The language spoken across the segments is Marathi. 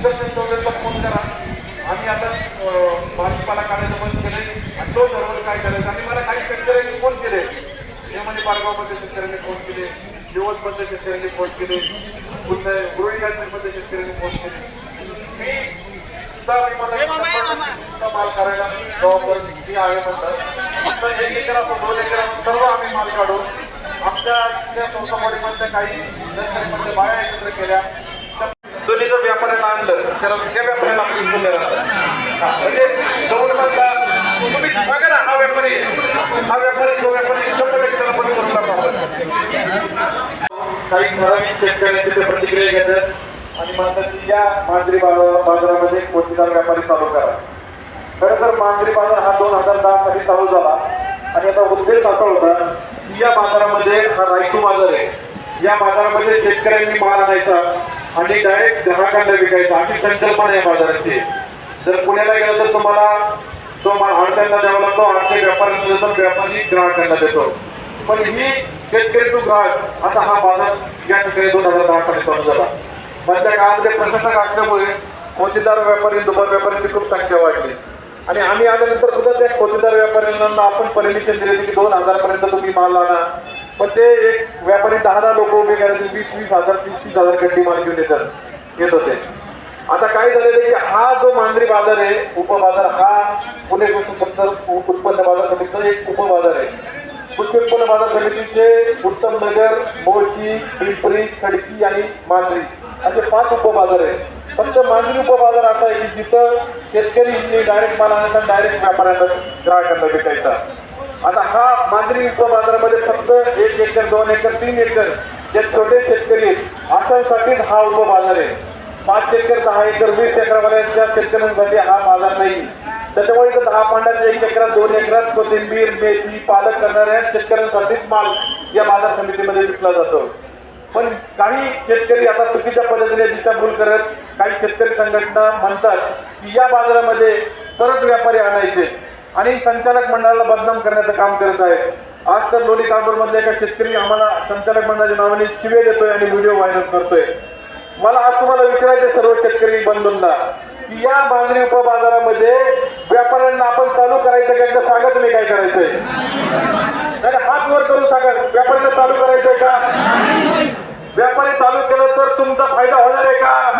सुदर्शन चौधरीला फोन करा. आम्ही आता भाजीपाला काढायचं बंद केले आणि तो ठरवलं काय करायचं? आणि मला काही शेतकऱ्यांनी फोन केले. हे म्हणजे पारगावमध्ये शेतकऱ्यांनी फोन केले दिवसमध्ये शेतकऱ्यांनी फोन केले गुरुगांमध्ये शेतकऱ्यांनी फोन केले. मी मला करायला जबाबदार आहे म्हणतात तर एक एकर असो दोन एकर असो सर्व आम्ही माल काढू आमच्या इथल्या चौथावाडीमधल्या काही नर्सरीमध्ये बाया एकत्र केल्या. तुम्ही जर व्यापाऱ्याला आणलं तर त्या व्यापाऱ्याला आपण इकडून हा, म्हणजे जवळपास तुम्ही बघा ना हा व्यापारी हा व्यापारी जो व्यापारी शंभर टक्के त्याला बंद करून काही ठराविक शेतकऱ्यांची ते प्रतिक्रिया घेतात आणि म्हणतात की या मांजरी बाजारामध्ये कोणतीदार व्यापारी चालू करा. खरं तर मांजरी बाजार हा दोन हजार दहा मध्ये चालू झाला आणि आता उद्देश असा होता की या बाजारामध्ये हा रायतू बाजार आहे. या बाजारामध्ये शेतकऱ्यांनी माल आणायचा. आणि डायरेक्ट ग्राहकांना विकायचा. अशी संकल्पना या बाजाराची. जर पुण्याला गेलं तर तुम्हाला तो माल आडत्यांना द्यावा लागतो. आडते व्यापाऱ्यांना देतो व्यापारी ग्राहकांना देतो. पण ही शेतकरी टू ग्राहक. आता हा बाजार या ठिकाणी दोन हजार दहा मध्ये चालू झाला. मधल्या काळामध्ये प्रशासक असल्यामुळे मोतीदार व्यापारी दुपार व्यापाऱ्यांची खूप संख्या वाढली. आणि आम्ही आल्यानंतर सुद्धा त्या खोतीदार व्यापाऱ्यांना आपण परमिशन दिली की दोन हजारपर्यंत तुम्ही माल आणा पण ते एक व्यापारी दहा दहा लोक उभे करायचे वीस वीस हजार तीस तीस हजार गड्डी माल घेऊन येतात येत होते. आता काय झालेलं आहे की हा जो मांजरी बाजार आहे उपबाजार हा पुणे कृषी उत्पन्न बाजार समितीचा एक उपबाजार आहे. कृषी उत्पन्न बाजार समितीचे उत्तम नगर मोर्शी पिंपरी खडकी आणि मांजरी असे पाच उपबाजार आहे फक्त मांजरी उपबाजार असा आहे की जिथं शेतकरी डायरेक्ट माल आणायचा डायरेक्ट व्यापाऱ्यांना ग्राहकांना विकायचा. आता हा मांजरी उपबाजारामध्ये फक्त एक एकर दोन एकर तीन एकर जे छोटे शेतकरी आहेत अशांसाठीच हा उपबाजार आहे. पाच एकर दहा एकर वीस एकरवाल्यांच्या शेतकऱ्यांसाठी हा बाजार नाही. त्याच्यामुळे इथं दहा पांड्यात एक एकरात दोन एकरात कोथिंबीर मेथी पालक करणाऱ्या शेतकऱ्यांसाठीच माल या बाजार समितीमध्ये विकला जातो. पण काही शेतकरी आता चुकीच्या पद्धतीने दिशाभूल करत काही शेतकरी संघटना म्हणतात की या बाजारामध्ये सर्वच व्यापारी आणायचे. आणि संचालक मंडळाला बदनाम करण्याचं काम करत आहेत. आज तर लोणी कांबूरमधले एका शेतकरी आम्हाला संचालक मंडळाच्या नावाने शिवे देतोय आणि व्हिडिओ व्हायरल करतोय. मला आज तुम्हाला विचारायचं सर्व शेतकरी बंधूंना की या बांधणी उपबाजारामध्ये व्यापाऱ्यांना आपण चालू करायचं का? एकदा सांगा तुम्ही काय करायचंय. नाही हात वर करून सांगा. व्यापाऱ्यांना चालू करायचंय का? व्यापारी चालू केलं तर तुमचा फायदा होणार आहे का?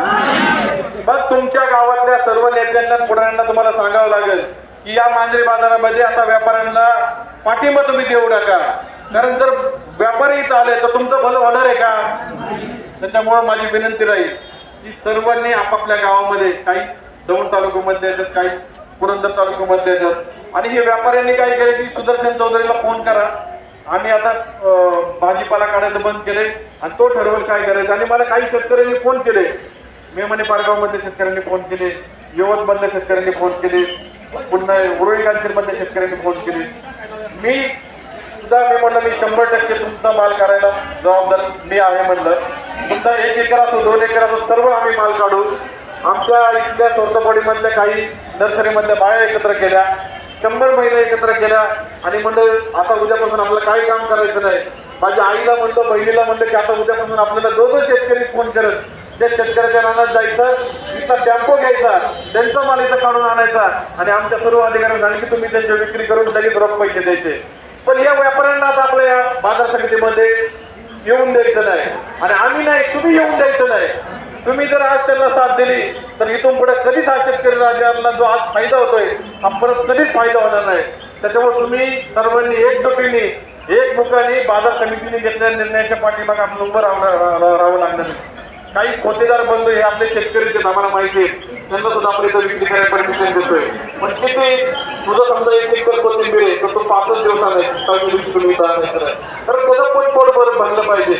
मग तुमच्या गावातल्या सर्व नेत्यांना पुढाऱ्यांना तुम्हाला सांगावं लागेल. की या मांजरी बाजारामध्ये आता व्यापाऱ्यांना पाठिंबा तुम्ही देऊ नका. कारण जर व्यापारी इथं आले तर तुमचं भलं होणार आहे का? त्याच्यामुळं माझी विनंती राहील की सर्वांनी आपापल्या गावामध्ये काही दौंड तालुक्यामध्ये येतात काही पुरंदर तालुक्यामध्ये येतात. आणि हे व्यापाऱ्यांनी काय केलं की सुदर्शन चौधरीला फोन करा. आम्ही आता भाजीपाला काढायचं बंद केले आणि तो ठरवेल काय करायचं. आणि मला काही शेतकऱ्यांनी फोन केले. मे म्हणे पारगावमध्ये शेतकऱ्यांनी फोन केले. यवतमधल्या शेतकऱ्यांनी फोन केले. पुन्हा उरुळी मध्ये शेतकऱ्यांनी फोन केली. मी सुद्धा मी म्हणलं मी शंभर टक्के तुमचा माल करायला जबाबदार मी आहे म्हणलं. तुमचा एक एकर असो दोन एकर असो सर्व आम्ही माल काढू आमच्या इथल्या चौथापाडीमधल्या काही नर्सरीमधल्या बाया एकत्र केल्या शंभर महिला एकत्र केल्या आणि म्हणलं आता उद्यापासून आपलं काही काम करायचं नाही. माझ्या आईला म्हणतो बहिणीला म्हणलं की आता उद्यापासून आपल्याला दोघं शेतकरी फोन करत. त्या शेतकऱ्याच्या रानात जायचं तिथला टॅम्पो घ्यायचा त्यांचा माल इथं काढून आणायचा. आणि आमच्या सर्व अधिकाऱ्यांना सांगितलं की तुम्ही त्यांची विक्री करून लगेच रोख पैसे द्यायचे. पण या व्यापाऱ्यांना आता आपल्या या बाजार समितीमध्ये येऊन द्यायचं नाही. आणि आम्ही नाही तुम्ही येऊन द्यायचं नाही. तुम्ही जर आज त्यांना साथ दिली तर इथून पुढे कधीच हा शेतकरी राज्यांना जो आज फायदा होतोय हा परत कधीच फायदा होणार नाही. त्याच्यामुळे तुम्ही सर्वांनी एकजुटीने एक मुखाने बाजार समितीने घेतलेल्या निर्णयाच्या पाठीमागे आपण उभं राहणार राहावं लागणार नाही काही खोतेदार बंधू हे आपले शेतकरी आम्हाला माहिती आहे त्यांना सुद्धा आपण इथं विक्री करायला परमिशन देतोय. पण किती तुझं समजा एक एकर कोथिंबीर आहे तर तो पाचच दिवसाने तुम्ही आणायचं आहे. तर त्याचं पण पोट बरं भरलं पाहिजे?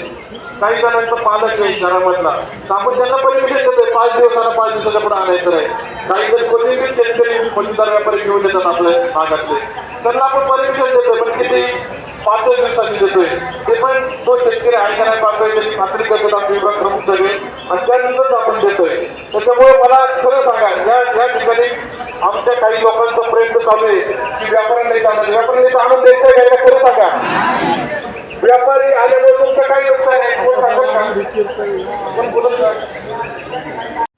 काही जणांचं पालक आहे घरामधला तर आपण त्यांना परमिशन देतोय पाच दिवसाला पाच दिवसाच्या पुढे आणायचं आहे काही जर कोथिंबीर शेतकरी खोतेदार व्यापारी घेऊन देतात आपल्या भागातले. त्यांना आपण परमिशन देतोय पण किती पाचच दिवसाची देतोय ते पण तो शेतकरी आहे का नाही पाहतोय त्याची खात्री करतात आपले विभाग प्रमुख सगळे आणि त्यानंतरच आपण देतोय. त्याच्यामुळे मला खरं सांगा या या ठिकाणी आमच्या काही लोकांचा प्रयत्न चालू आहे की व्यापाऱ्यांना इथं आणायचं व्यापाऱ्यांना इथं आणून द्यायचं आहे खरं सांगा. व्यापारी आल्यामुळे तुमचं काही नुकसान आहे कोण सांगत का? आपण बोलत का?